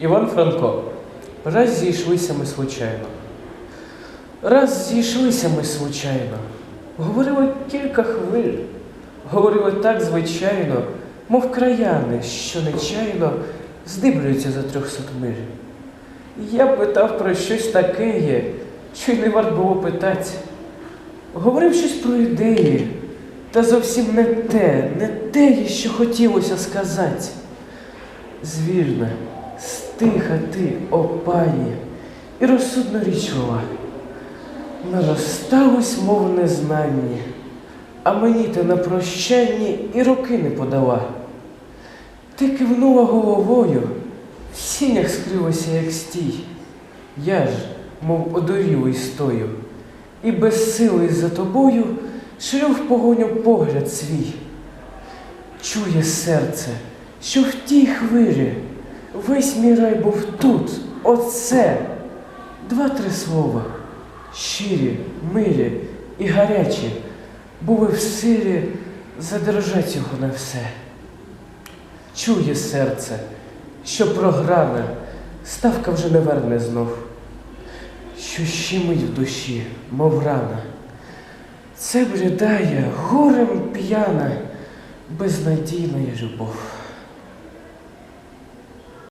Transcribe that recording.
Іван Франко. Раз зійшлися ми случайно. Раз зійшлися ми случайно. Говорили кілька хвиль. Говорили так звичайно, мов краяни, що нечайно здиблюються за трьохсот миль. Я питав про щось таке, що й не варт було питати. Говорив щось про ідеї, та зовсім не те, не те, що хотілося сказати. Звірна, стиха ти, о пані, і розсудно річлива. Наросталось, мов незнанні, а мені ти на прощанні і руки не подала. Ти кивнула головою, в сінях скрилася, як стій. Я ж, мов одурілий стою, і безсилий за тобою шлю в погоню погляд свій. Чує серце, що в тій хвилі весь мій рай був тут, оце. Два-три слова, щирі, милі і гарячі, були в силі задержать його на все. Чує серце, що програна, ставка вже не верне знов, що щемить в душі, мов рана. Це блідає, горем п'яна, безнадійна любов.